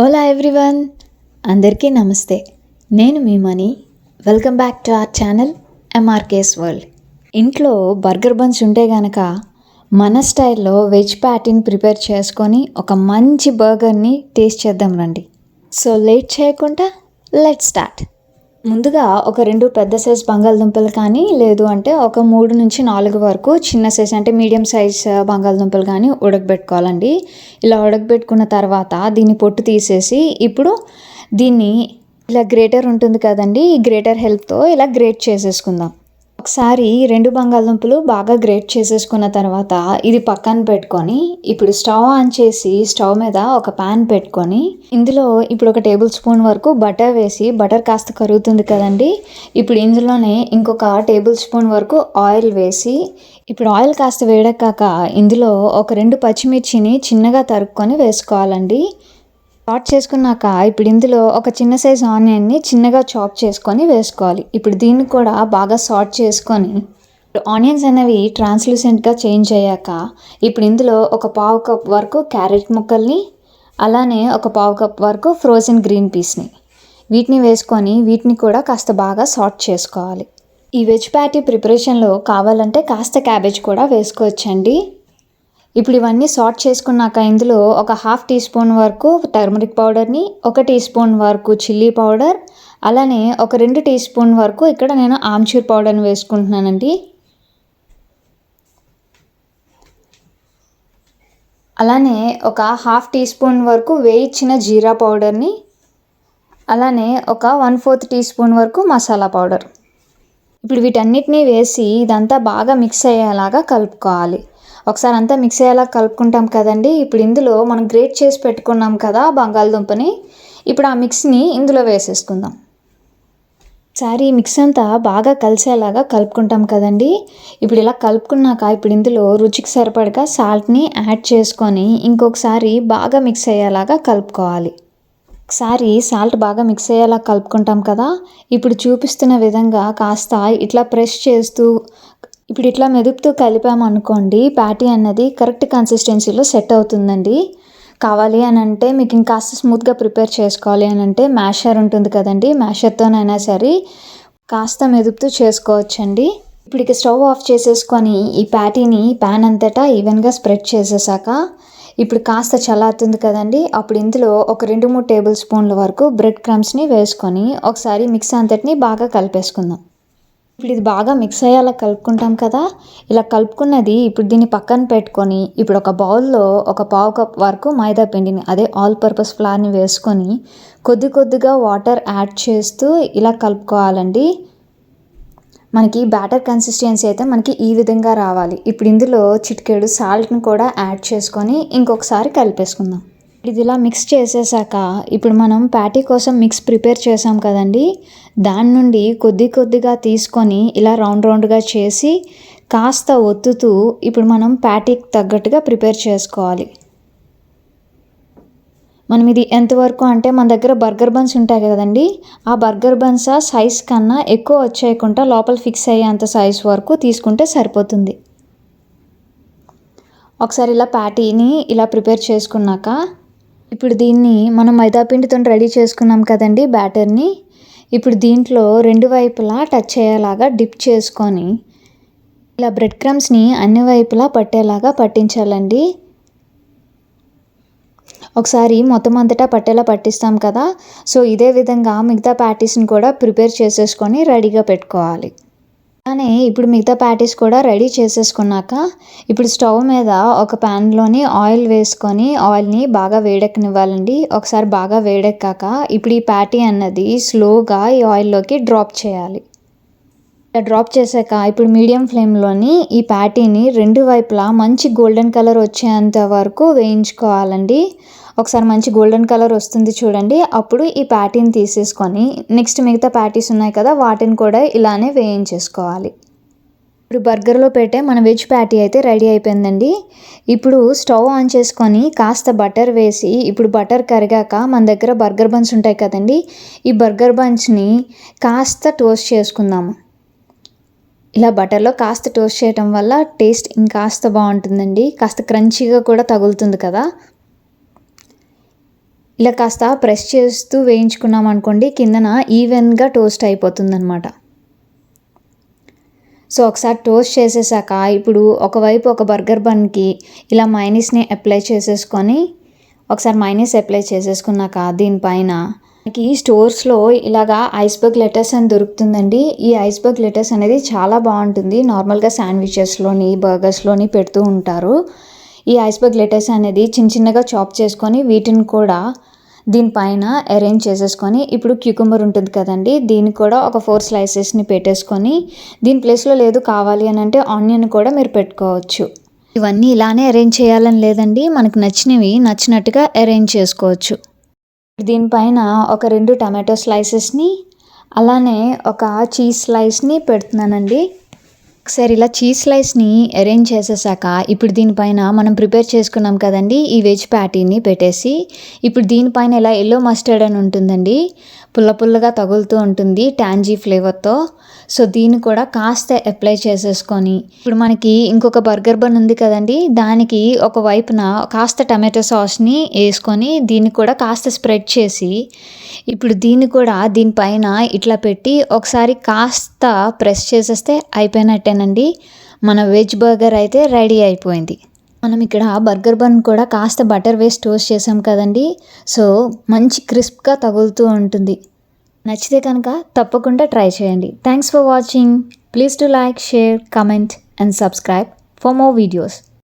Ola everyone అందరికీ నమస్తే. నేను మీ money. Welcome back to our channel MRK's world ఇంట్లో బర్గర్ బన్స్ ఉంటే గనక మన స్టైల్లో వెజ్ ప్యాటీని ప్రిపేర్ చేసుకొని ఒక మంచి బర్గర్ని టేస్ట్ చేద్దాం రండి. సో లేట్ చేయకుండా లెట్ స్టార్ట్ ముందుగా ఒక రెండు పెద్ద సైజ్ బంగాళదుంపలు కానీ లేదు అంటే ఒక మూడు నుంచి నాలుగు వరకు చిన్న సైజ్ అంటే మీడియం సైజ్ బంగాళదుంపలు కానీ ఉడకబెట్టుకోవాలండి. ఇలా ఉడకబెట్టుకున్న తర్వాత దీన్ని పొట్టు తీసేసి ఇప్పుడు దీన్ని ఇలా గ్రేటర్ ఉంటుంది కదండి ఈ గ్రేటర్ హెల్ప్తో ఇలా గ్రేట్ చేసేసుకుందాం. ఒకసారి రెండు బంగాళదుంపలు బాగా గ్రేట్ చేసేసుకున్న తర్వాత ఇది పక్కన పెట్టుకొని ఇప్పుడు స్టవ్ ఆన్ చేసి స్టవ్ మీద ఒక పాన్ పెట్టుకొని ఇందులో ఇప్పుడు ఒక టేబుల్ స్పూన్ వరకు బటర్ వేసి బటర్ కాస్త కరుగుతుంది కదండి. ఇప్పుడు ఇందులోనే ఇంకొక టేబుల్ స్పూన్ వరకు ఆయిల్ వేసి ఇప్పుడు ఆయిల్ కాస్త వేడక్కాక ఇందులో ఒక రెండు పచ్చిమిర్చిని చిన్నగా తరుక్కొని వేసుకోవాలండి. చాట్ చేసుకున్నాక ఇప్పుడు ఇందులో ఒక చిన్న సైజ్ ఆనియన్ని చిన్నగా చాప్ చేసుకొని వేసుకోవాలి. ఇప్పుడు దీన్ని కూడా బాగా సార్ట్ చేసుకొని ఆనియన్స్ అనేవి ట్రాన్స్లూసెంట్గా చేంజ్ అయ్యాక ఇప్పుడు ఇందులో ఒక పావు కప్ వరకు క్యారెట్ ముక్కల్ని అలానే ఒక పావు కప్ వరకు ఫ్రోజన్ గ్రీన్ పీస్ని వీటిని వేసుకొని వీటిని కూడా కాస్త బాగా సార్ట్ చేసుకోవాలి. ఈ వెజ్ ప్యాటీ ప్రిపరేషన్లో కావాలంటే కాస్త క్యాబేజ్ కూడా వేసుకోవచ్చండి. ఇప్పుడు ఇవన్నీ సార్ట్ చేసుకున్నాక ఇందులో ఒక హాఫ్ టీ స్పూన్ వరకు టర్మరిక్ పౌడర్ని ఒక టీ స్పూన్ వరకు చిల్లీ పౌడర్ అలానే ఒక రెండు టీ స్పూన్ వరకు ఇక్కడ నేను ఆమ్చూర్ పౌడర్ని వేసుకుంటున్నానండి. అలానే ఒక హాఫ్ టీ స్పూన్ వరకు వేయించిన జీరా పౌడర్ని అలానే ఒక వన్ ఫోర్త్ టీ స్పూన్ వరకు మసాలా పౌడర్ ఇప్పుడు వీటన్నిటిని వేసి ఇదంతా బాగా మిక్స్ అయ్యేలాగా కలుపుకోవాలి. ఒకసారి అంతా మిక్స్ అయ్యేలా కలుపుకుంటాం కదండి. ఇప్పుడు ఇందులో మనం గ్రేట్ చేసి పెట్టుకున్నాం కదా బంగాళదుంపని. ఇప్పుడు ఆ మిక్స్ని ఇందులో వేసేసుకుందాం. ఒకసారి ఈ మిక్స్ అంతా బాగా కలిసేలాగా కలుపుకుంటాం కదండి. ఇప్పుడు ఇలా కలుపుకున్నాక ఇప్పుడు ఇందులో రుచికి సరిపడగా సాల్ట్ని యాడ్ చేసుకొని ఇంకొకసారి బాగా మిక్స్ అయ్యేలాగా కలుపుకోవాలి. ఒకసారి సాల్ట్ బాగా మిక్స్ అయ్యేలా కలుపుకుంటాం కదా. ఇప్పుడు చూపిస్తున్న విధంగా కాస్త ఇట్లా ప్రెస్ చేస్తూ ఇప్పుడు ఇట్లా మెదుపుతూ కలిపామనుకోండి ప్యాటీ అన్నది కరెక్ట్ కన్సిస్టెన్సీలో సెట్ అవుతుందండి. కావాలి అని అంటే మీకు ఇంకాస్త స్మూత్గా ప్రిపేర్ చేసుకోవాలి అని అంటే మ్యాషర్ ఉంటుంది కదండి మ్యాషర్తోనైనా సరే కాస్త మెదుపుతూ చేసుకోవచ్చండి. ఇప్పుడు ఇక స్టవ్ ఆఫ్ చేసేసుకొని ఈ ప్యాటీని ప్యాన్ అంతటా ఈవెన్గా స్ప్రెడ్ చేసేసాక ఇప్పుడు కాస్త చల్లారుతుంది కదండి అప్పుడు ఇందులో ఒక రెండు మూడు టేబుల్ స్పూన్ల వరకు బ్రెడ్ క్రమ్స్ని వేసుకొని ఒకసారి మిక్స్ అంతటిని బాగా కలిపేసుకుందాం. ఇప్పుడు ఇది బాగా మిక్స్ అయ్యేలా కలుపుకుంటాం కదా. ఇలా కలుపుకున్నది ఇప్పుడు దీన్ని పక్కన పెట్టుకొని ఇప్పుడు ఒక బౌల్లో ఒక పావు కప్ వరకు మైదా పిండిని అదే ఆల్ పర్పస్ ఫ్లార్ని వేసుకొని కొద్ది కొద్దిగా వాటర్ యాడ్ చేస్తూ ఇలా కలుపుకోవాలండి. మనకి బ్యాటర్ కన్సిస్టెన్సీ అయితే మనకి ఈ విధంగా రావాలి. ఇప్పుడు ఇందులో చిటికెడు సాల్ట్ని కూడా యాడ్ చేసుకొని ఇంకొకసారి కలిపేసుకుందాం. ఇది ఇలా మిక్స్ చేసేసాక ఇప్పుడు మనం ప్యాటీ కోసం మిక్స్ ప్రిపేర్ చేసాం కదండి. దాని నుండి కొద్ది కొద్దిగా తీసుకొని ఇలా రౌండ్ రౌండ్గా చేసి కాస్త ఒత్తుతూ ఇప్పుడు మనం ప్యాటీకి తగ్గట్టుగా ప్రిపేర్ చేసుకోవాలి. మనం ఇది ఎంతవరకు అంటే మన దగ్గర బర్గర్ బన్స్ ఉంటాయి కదండి. ఆ బర్గర్ బన్స్ ఆ సైజ్ కన్నా ఎక్కువ వచ్చేయకుండా లోపల ఫిక్స్ అయ్యేంత సైజ్ వరకు తీసుకుంటే సరిపోతుంది. ఒకసారి ఇలా ప్యాటీని ఇలా ప్రిపేర్ చేసుకున్నాక ఇప్పుడు దీన్ని మనం మైదాపిండితో రెడీ చేసుకున్నాం కదండి బ్యాటర్ని. ఇప్పుడు దీంట్లో రెండు వైపులా టచ్ అయ్యేలాగా డిప్ చేసుకొని ఇలా బ్రెడ్ క్రమ్స్ని అన్ని వైపులా పట్టేలాగా పట్టించాలండి. ఒకసారి మొత్తం అంతటా పట్టేలా పట్టిస్తాం కదా. సో ఇదే విధంగా మిగతా ప్యాటీస్ని కూడా ప్రిపేర్ చేసేసుకొని రెడీగా పెట్టుకోవాలి. అలానే ఇప్పుడు మిగతా ప్యాటీస్ కూడా రెడీ చేసేసుకున్నాక ఇప్పుడు స్టవ్ మీద ఒక ప్యాన్లోని ఆయిల్ వేసుకొని ఆయిల్ని బాగా వేడెక్కనివ్వాలండి. ఒకసారి బాగా వేడెక్కాక ఇప్పుడు ఈ ప్యాటీ అన్నది స్లోగా ఈ ఆయిల్లోకి డ్రాప్ చేయాలి. ఇలా డ్రాప్ చేశాక ఇప్పుడు మీడియం ఫ్లేమ్లోని ఈ ప్యాటీని రెండు వైపులా మంచి గోల్డెన్ కలర్ వచ్చేంత వరకు వేయించుకోవాలండి. ఒకసారి మంచి గోల్డెన్ కలర్ వస్తుంది చూడండి. అప్పుడు ఈ ప్యాటీని తీసేసుకొని నెక్స్ట్ మిగతా ప్యాటీస్ ఉన్నాయి కదా వాటిని కూడా ఇలానే వేయించేసుకోవాలి. ఇప్పుడు బర్గర్లో పెట్టే మన వెజ్ ప్యాటీ అయితే రెడీ అయిపోయిందండి. ఇప్పుడు స్టవ్ ఆన్ చేసుకొని కాస్త బటర్ వేసి ఇప్పుడు బటర్ కరిగాక మన దగ్గర బర్గర్ బన్స్ ఉంటాయి కదండి ఈ బర్గర్ బన్స్ని కాస్త టోస్ట్ చేసుకుందాము ఇలా బటర్లో కాస్త టోస్ట్ చేయటం వల్ల టేస్ట్ ఇంకాస్త బాగుంటుందండి. కాస్త క్రంచీగా కూడా తగులుతుంది కదా. ఇలా కాస్త ప్రెస్ చేస్తూ వేయించుకున్నాం అనుకోండి కిందన ఈవెన్గా టోస్ట్ అయిపోతుంది అనమాట సో ఒకసారి టోస్ట్ చేసేసాక ఇప్పుడు ఒకవైపు ఒక బర్గర్ బన్కి ఇలా మైనీస్ని అప్లై చేసేసుకొని ఒకసారి మైనీస్ అప్లై చేసేసుకున్నాక దీనిపైన మనకి స్టోర్స్లో ఇలాగా ఐస్బర్గ్ లెటర్స్ అని దొరుకుతుందండి. ఈ ఐస్బర్గ్ లెటర్స్ అనేది చాలా బాగుంటుంది. నార్మల్గా శాండ్విచెస్లోని బర్గర్స్లోని పెడుతూ ఉంటారు. ఈ ఐస్బర్గ్ లెటర్స్ అనేది చిన్న చిన్నగా చాప్ చేసుకొని వీటిని కూడా దీనిపైన అరేంజ్ చేసేసుకొని ఇప్పుడు క్యూకుంబర్ ఉంటుంది కదండి దీన్ని కూడా ఒక ఫోర్ స్లైసెస్ని పెట్టేసుకొని దీని ప్లేస్లో లేదు కావాలి అని అంటే ఆనియన్ కూడా మీరు పెట్టుకోవచ్చు. ఇవన్నీ ఇలానే అరేంజ్ చేయాలని లేదండి మనకు నచ్చినవి నచ్చినట్టుగా అరేంజ్ చేసుకోవచ్చు. దీనిపైన ఒక రెండు టమాటో స్లైసెస్ని అలానే ఒక చీజ్ స్లైస్ని పెడుతున్నానండి. ఒకసారి ఇలా చీజ్ స్లైస్ని అరేంజ్ చేసేసాక ఇప్పుడు దీనిపైన మనం ప్రిపేర్ చేసుకున్నాం కదండి ఈ వెజ్ ప్యాటీని పెట్టేసి. ఇప్పుడు దీనిపైన ఇలా ఎల్లో మస్టర్డ్ అని ఉంటుందండి. పుల్ల పుల్లగా తగులుతూ ఉంటుంది ట్యాంజీ ఫ్లేవర్తో. సో దీన్ని కూడా కాస్త అప్లై చేసేసుకొని. ఇప్పుడు మనకి ఇంకొక బర్గర్ బన్ ఉంది కదండి దానికి ఒక వైపున కాస్త టమాటో సాస్ని వేసుకొని దీన్ని కూడా కాస్త స్ప్రెడ్ చేసి ఇప్పుడు దీన్ని కూడా దీనిపైన ఇట్లా పెట్టి ఒకసారి కాస్త ప్రెస్ చేసేస్తే అయిపోయినట్టేనండి. మన వెజ్ బర్గర్ అయితే రెడీ అయిపోయింది. మనం ఇక్కడ బర్గర్ బన్ కూడా కాస్త బటర్ వేసి టోస్ట్ చేసాం కదండి. సో మంచి క్రిస్ప్గా తగులుతూ ఉంటుంది. నచ్చితే కనుక తప్పకుండా ట్రై చేయండి. Thanks for watching please to like share comment and subscribe for more videos